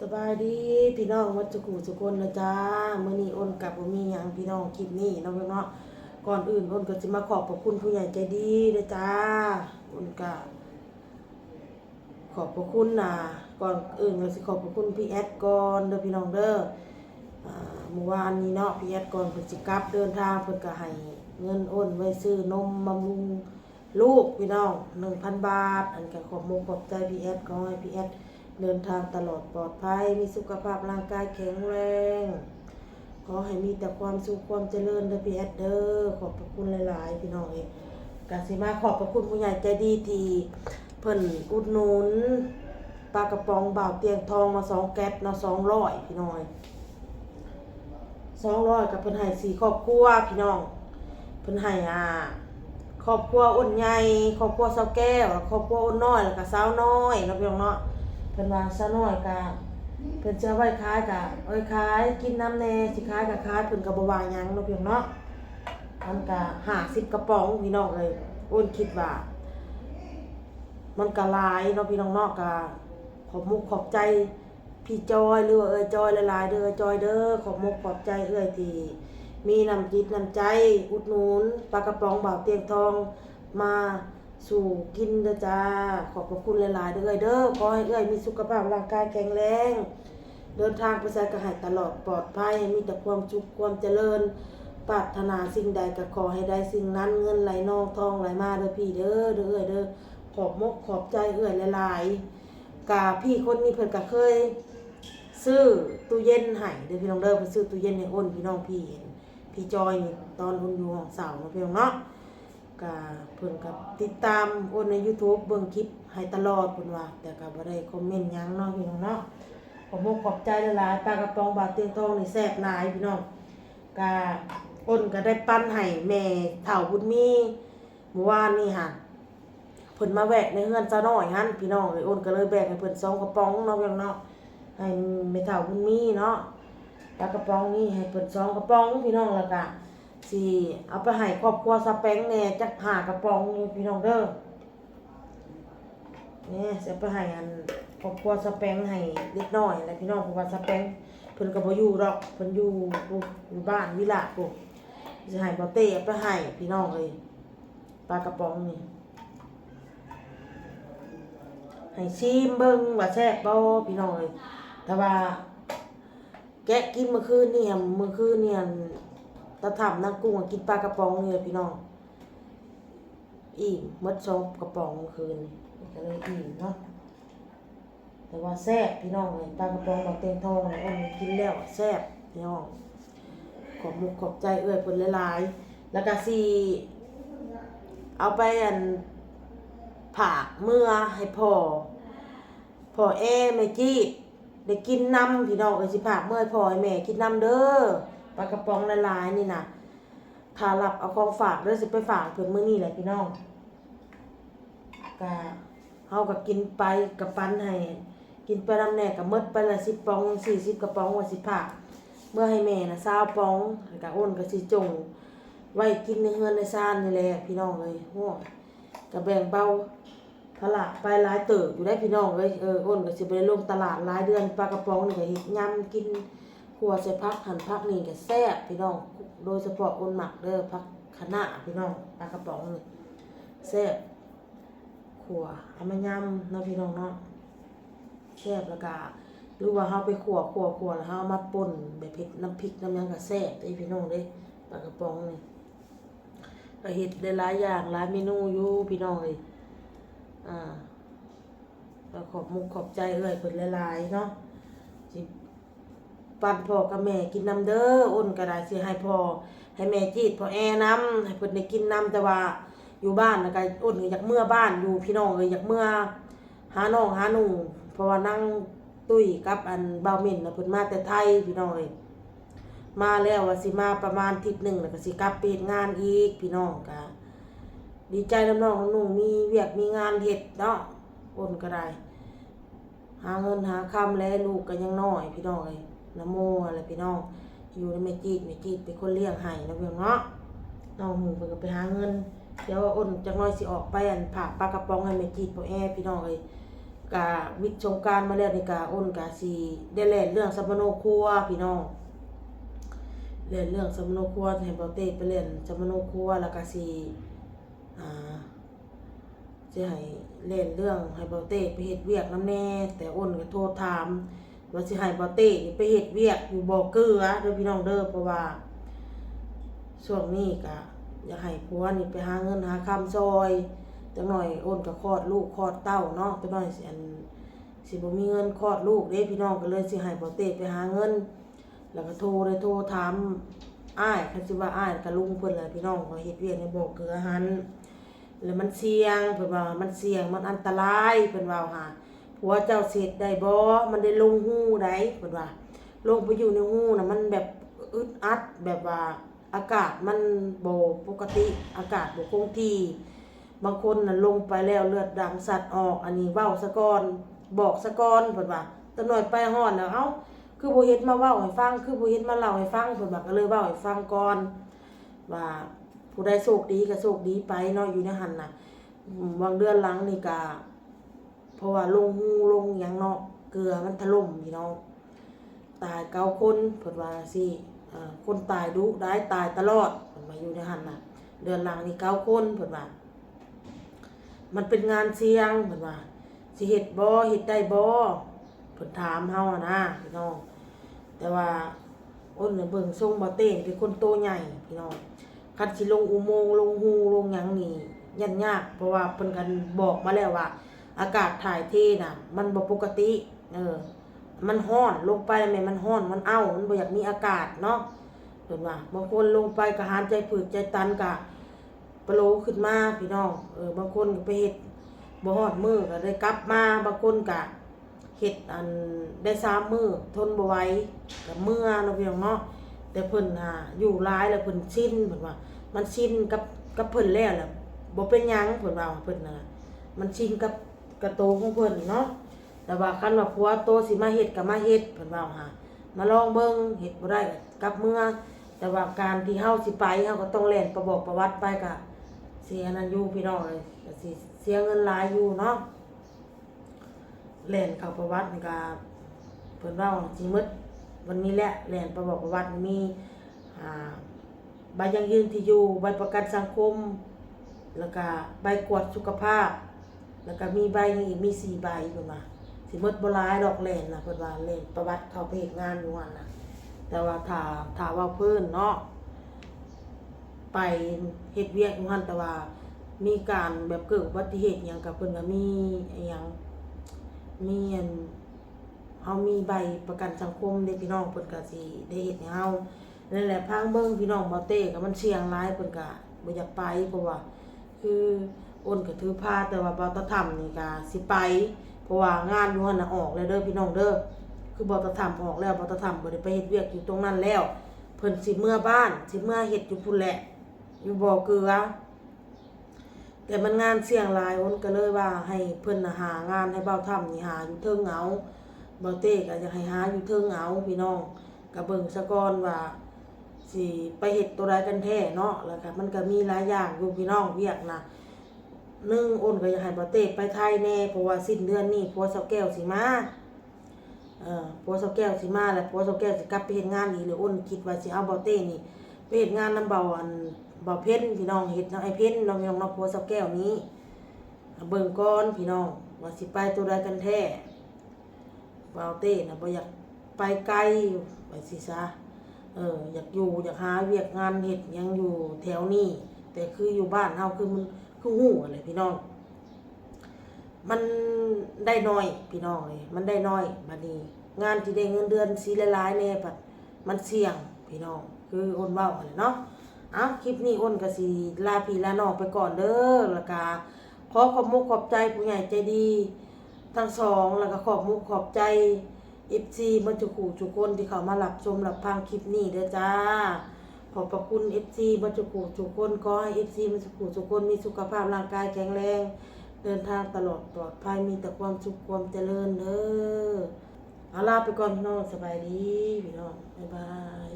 สบายดีพี่น้องวัดจุกูสุกนนะจ้ามื้อนี้อ้นกับบ่มีหยังพี่น้องคลิปนี้นาะพี่น้องก่อนอื่นอ้นก็สิมาขอบพระคุณผู้ใหญ่ใจดีเด้อจ้าอ้นก็ขอบพระคุณนะก่อนอื่นก็สิขอบพระคุณพี่แอดก่อนเด้อพี่น้องเด้อเมื่อวานนี้เนาะพี่แอดก่อนเพิ่นสิกลับเดินทางเพิ่นก็ให้เงินอ้นไว้ซื้อนมบำรุงลูกพี่น้อง1,000บาท อันก็ขอบมุกขอบใจพี่แอดขอให้พี่แอด เดินทางตลอดปลอดภัย มีสุขภาพร่างกายแข็งแรง ขอให้มีแต่ความสุขความเจริญเด้อพี่แอดเด้อขอบพระคุณหลาย ๆ พี่น้องเองกาสิมาขอบพระคุณผู้ใหญ่ใจดีที่เพิ่นอุดหนุนปลากระป๋องบ่าวเตียงทองมาสองแก๊สเนาะสองร้อยพี่น้อยสองร้อยกับเพิ่นให้สี่ครอบครัวพี่น้องเพิ่นให้อ่าครอบครัวอ้นใหญ่ครอบครัวสาวแก้วครอบครัวอ้นน้อยแล้วก็สาวน้อยเนาะพี่น้องเนาะ เพิ่นว่าซะน้อยกะเพิ่นจะเอาไว้ขายกะเอาไว้ขายกินน้ำแน่สิขายกะขายเพิ่นก็บ่ว่าหยังเนาะพี่น้องเนาะมันก็50กระป๋องพี่น้องเอ้ยอ้นคิดว่า มันก็หลายเนาะพี่น้องเนาะก็ขอบมุกขอบใจพี่จอยหรือว่าเอ้ยจอยหลายๆเด้อจอยเด้อขอบมุกขอบใจเอ้ยที่มีน้ำจิตน้ำใจอุดหนุนปลากระป๋องบ่าวเตียงทองมา สู่กินเด้อจ้า ขอบพระคุณหลายๆเด้อเอ้ยเด้อขอให้เอ้ยมีสุขภาพร่างกายแข็งแรง เดินทางไปไสก็ให้ตลอดปลอดภัยมีแต่ความสุขความเจริญ ปรารถนาสิ่งใดก็ขอให้ได้สิ่งนั้นเงินไหลนองทองไหลมาเด้อพี่เด้อเด้อเอ้ยเด้อขอบมกขอบใจเอ้ยหลายๆกาพี่คนนี้เพิ่นก็เคย ซื้อตู้เย็นให้เด้อพี่น้องเด้อเพิ่นซื้อตู้เย็นให้อ้นพี่น้องพี่เห็นพี่จอยนี่ตอนอ้นอยู่ห้องเสาเนาะพี่น้องเนาะ ก็เพิ่นก็ติดตามโอนใน YouTube เบิ่งคลิปให้ตลอดเพิ่นว่า แต่ก็บ่ได้คอมเมนต์หยังเนาะพี่น้องเนาะขอบคุณขอบใจหลายๆปลากระป๋องบาดเตียงทองนี่แซ่บหลายพี่น้องก็อ้นก็ได้ปั้นให้แม่เฒ่าบุญมีเมื่อวานนี่ค่ะเพิ่นมาแวะในเฮือนซะน้อยหั่นพี่น้องเลยอ้นก็เลยแบ่งให้เพิ่นสองกระป๋องเนาะพี่น้องเนาะให้แม่เฒ่าบุญมีเนาะปลากระป๋องนี่ให้เพิ่นสองกระป๋องพี่น้องแล้วก็ สิเอาไปให้ครอบครัวสแปงแน่จักหากระป๋องนี่พี่น้องเด้อเนี่ยสิเอาไปให้อันครอบครัวสแปงให้เล็กน้อยแหละพี่น้องเพราะว่าสแปงเพิ่นก็บ่อยู่ดอกเพิ่นอยู่อยู่บ้านวิลาปุ๊สิให้บ่เต้ไปให้พี่น้องเลยปลากระป๋องนี่ให้ชิมเบิ่งว่าแซ่บบ่พี่น้องเอ้ยแต่ว่าแกะกินเมื่อคืนเนี่อะเมื่อคืนเนี่ย ตาถามนางกุ้งกินปลากระป๋องเนี่แหละพี่น้องอิ่มมดสองกระป๋องคืนก็เลยอิ่มเนาะแต่ว่าแซ่บพี่น้องเลยปลากระป๋องดอกเต็งทองเนี่ยอ้นกินแล้วแซ่บพี่น้องขอบมุกขอบใจเอื้อยผลหลายๆแล้วก็สีเอาไปอันผักเมื่อให้พอพอแอไม่จีดได้กินน้ำพี่น้องเอ้ยสิผักเมื่อพอให้แม่กินน้ำเด้อ ปลากระป๋องละลายๆนี่นะถ้ารับเอาของฝากเด้อสิไปฝากเพิ่นมื้อนี้แหละพี่น้องก็เฮาก็กินไปกับปันให้กินไปน้ำแน่ก็หมดไปละ10ปอง40กระป๋องว่าสิผักเมื่อให้แม่นะซาวปองแล้วก็อ้นก็สิจง ไว้กินในเฮือนในซ่านนี่แหละพี่น้องเลยโอ้ยก็แบ่งเบาตลาดไปหลายเติบอยู่ได้พี่น้องเลยเอออ้นก็สิไปลงตลาดหลายเดือนปลากระป๋องนี่ก็เฮ็ดยำกิน ขัวใส่ผักหันผักนี่ก็แซ่บพี่น้อง โดยเฉพาะอ้นหมักเด้อผักคะน้าพี่น้องปลากระป๋องนี่แซ่บขัวเอามายำนะพี่น้องเนาะแซ่บแล้วก็หรือว่าเฮาไปขัวขัวขัวแล้วเฮาเอามาป่นแบบเผ็ดน้ำพริกน้ำยังก็แซ่บเด้พี่น้องเด้ปลากระป๋องนี่ก็เฮ็ดได้หลายอย่างหลายเมนูอยู่พี่น้องเอ้ยอ่าขอบมุกขอบใจเอ้ยเพิ่นหลายเนาะ ปันพ่อกับแม่กินน้ำเด้ออ้นก็ได้สิให้พ่อให้แม่จีดพ่อแอน้ำให้เพิ่นได้กินน้ำแต่ว่าอยู่บ้านแล้วก็อ้นก็อยากเมื่อบ้านอยู่พี่น้องเอ้ยอยากเมื่อหาน้องหาหนูเพราะว่านั่งตุ้ยกับอันเบาเม่นนะเพิ่นมาแต่ไทยพี่น้องเอ้ยมาแล้วว่าสิมาประมาณอาทิศหนึ่งแล้วก็สิกลับไปเฮ็ดงานอีกพี่น้องก็ดีใจน้ำน้องน้องมีเวียกมีงานเฮ็ดเนาะโอนก็ได้หาเงินหาคำแล้วลูกก็ยังน้อยพี่น้องเอ้ย นโมอะไรพี่น้อง อยู่ในแม่จีดแม่จีดเป็นคนเลี้ยงให้นะเพียงเนาะน้องหมูเพิ่นก็ไปหาเงิน เดี๋ยวอ้นจักหน้อยสิออกไปอันผ่าปลากระป๋องให้แม่จีดพ่อแอพี่น้องเอ้ยกะวิทย์สงการมาแล้วนี่กะอ้นกะสิได้เล่นเรื่องสัมโนครัวพี่น้องเล่นเรื่องสัมโนครัวให้เบาเต้ไปเล่นสัมโนครัวแล้วก็สิอ่าสิให้เล่นเรื่องให้เบาเต้ไปเฮ็ดเวียกนํแน่ แต่อ้นก็โทรถาม ว่าสิให้บาเต้นี่ไปเฮ็ดเวียกอยู่บ่อเกลือเด้อพี่น้องเด้อเพราะว่าช่วงนี้ก็อยากให้ผัวนี่ไปหาเงินหาคำซอยจังหน่อยโอนก็คลอดลูกคลอดเต้าเนาะจังหน่อยสิอันสิบ่มีเงินคลอดลูกเด้พี่น้องก็เลยสิให้บ่เต้ไปหาเงิน แล้วก็โทรเลยโทรถามอ้ายคันสิว่าอ้ายกับลุงเพิ่นแหละพี่น้องก็เฮ็ดเวียกในบ่อเกลือหันแล้วมันเสี่ยงเพิ่นว่ามันเสี่ยงมันอันตรายเพิ่นว่าหา ผัวเจ้าเสร็จได้บ่มันได้ลงหูได้เพิ่นว่าลงไปอยู่ในหูน่ะมันแบบอึดอัดแบบว่าอากาศมันบ่ปกติอากาศบ่คงที่บางคนน่ะลงไปแล้วเลือดดังสัตว์ออก อันนี้เว้าซะก่อนบอกซะก่อนเพิ่นว่าตะหน่อยไปฮอดแล้วเอ้าคือบ่เฮ็ดมาเว้าให้ฟัง คือบ่เฮ็ดมาเล่าให้ฟังเพิ่นว่าก็เลยเว้าให้ฟังก่อนว่าผู้ใดโชคดีก็โชคดีไปเนาะอยู่ในหันน่ะอืมบางเดือนหลังนี่ก็ เพราะว่าลงหูลงหยังเนาะเกลือมันถล่มพี่น้อง ตายเก้าคนเพิ่นว่าสิคนตายดุได้ตายตลอดเพิ่นว่าอยู่ในหันน่ะ เดือนหลังนี่เก้าคนเพิ่นว่า มันเป็นงานเสี่ยงเพิ่นว่าสิเฮ็ดบ่เฮ็ดได้บ่เพิ่นถามเฮาอะนะพี่น้อง แต่ว่าอ้นเนี่ยเบิ่งทรงบ่เต้นเป็นคนโตใหญ่พี่น้องคันสิลงอุโมงลงหูลงหยังนี่ยันยาก เพราะว่าเพิ่นกันบอกมาแล้วว่า อากาศถ่ายเทน่ะมันบ่ปกติ เออ มันร้อนลงไปแม่มันร้อนมันเอ้ามันบ่อยากมีอากาศเนาะเพิ่นว่าบางคนลงไปก็หายใจผืดใจตันก็ปโลขึ้นมาพี่น้องเออบางคนก็ไปเฮ็ดบ่ฮอดมือก็ได้กลับมาบางคนก็เฮ็ดอันได้สามมือทนบ่ไหวก็เมื่อเนาะพี่น้องเนาะแต่เพิ่นน่ะอยู่หลายแล้วเพิ่นชินเพิ่นว่า มันชินกับกับเพิ่นแล้วแหละบ่เป็นยังเพิ่นว่าเพิ่นน่ะมันชินกับ กระโตของเพิ่นเนาะแต่ว่าคันว่าผัวโตสิมาเฮ็ดก็มาเฮ็ดเพิ่นว่าหามาลองเบิ่งเฮ็ดบ่ได้ก็กลับเมื่อแต่ว่าการที่เฮาสิไปเฮาก็ต้องแล่นประบอกประวัติไปก็เสียนั่นอยู่พี่น้องเลยก็สิเสียเงินหลายอยู่เนาะแล่นเข้าประวัตินี่ก็เพิ่นว่าสิหมดวันนี้แหละแล่นประบอกประวัติมีอ่าใบยังยืนที่อยู่ใบประกันสังคม แล้วก็ใบกวดสุขภาพ แล้วก็มีใบหนึงอีกมีสี่ใบเพิ่นว่าสิหมดบ่หลายดอกแล่นนะเพิ่นว่าเลนประวัติเขาไปเฮ็ดงานอยู่หั่นน่ะแต่ว่าถ้าถ้าว่าเพิ่นเนาะไปเฮ็ดเวียกอยู่หั่นแต่ว่ามีการแบบเกิดอุบัติเหตุหยังกับเพิ่นก็มีอิหยังมีอันเฮามีใบประกันสังคมเด้พี่น้องเพิ่นก็สิได้เฮ็ดให้เฮานั่นแหละพังเบิ่งพี่น้องบ่เต้ก็มันเสี่ยงหลายเพิ่นก็บ่อยากไปเพราะว่าคือ อ้นก็ถือผ้าแต่ว่าบ่ตะทำนี่ก็สิไป เพราะว่างานอยู่หั่นน่ะออกแล้วเด้อพี่น้องเด้อคือบ่ตะทำออกแล้วบ่ตะทำบ่ได้ไปเฮ็ดเวียกอยู่ตรงนั้นแล้ว เพิ่นสิเมื่อบ้านสิเมื่อเฮ็ดอยู่พุ่นแหละ อยู่บ่อเกลือแต่มันงานเสี่ยงหลายอ้นก็เลยว่าให้เพิ่นน่ะหางานให้เบาทำนี่หาอยู่เทิงเอาบ่เต้ก็อยากให้หาอยู่เทิงเอาพี่น้องก็เบิ่งซะก่อนว่าสิไปเฮ็ดตัวใดกันแท้เนาะแล้วก็มันก็มีหลายอย่างอยู่พี่น้องเวียกน่ะ หนึ่งอ้นก็อยากให้บ่เต้ไปไทยแน่เพราะว่าสิ้นเดือนนี้ผัวสาวแก้วสิมาเออผัวสาแก้วสิมาแล้วผัวสาแก้วสิกลับไปเฮ็ดงานอีกหรืออ้นคิดว่าสิเอาบาเต้นี่ไปเฮ็ดงานนำเบาอันเบาเพ็ญพี่น้องเฮ็ดน้องไอ้เพ็ญน้องพี่น้องน้องผัวสาแก้วนี้เบิ่งก่อนพี่น้องว่าสิไปตัวใดกันแท้เบาเต้น่ะบ่อยากไปไกลไปสิซะเอออยากอยู่อยากหาเวียกงานเฮ็ดยังอยู่แถวนี้แต่คืออยู่บ้านเฮาคือมัน คือฮู้อะไรพี่น้อง มันได้น้อยพี่น้องเลยมันได้น้อยบัดนี้งานที่ได้เงินเดือนสีหลายๆแน่ยปัดมันเสี่ยงพี่น้อง คือโอนเว้าหั่นแหละเนาะเอาคลิปนี้โอนก็สิลาพี่ลาน้องไปก่อนเด้อแล้วก็ขอขอบมุกขอบใจผู้ใหญ่ใจดีทั้งสองแล้วก็ขอบมุกขอบใจ FC มันจุกูทุกคนที่เขามารับชมรับฟังคลิปนี้เด้อจ้า ขอบพระคุณ FC บัจจุกูทุกคนขอให้ FC บัจจุกูทุกคนมีสุขภาพร่างกายแข็งแรง เดินทางตลอดปลอดภัยมีแต่ความสุขความเจริญเด้อเอาลาไปก่อนพี่น้องสบายดีพี่น้องบ๊ายบาย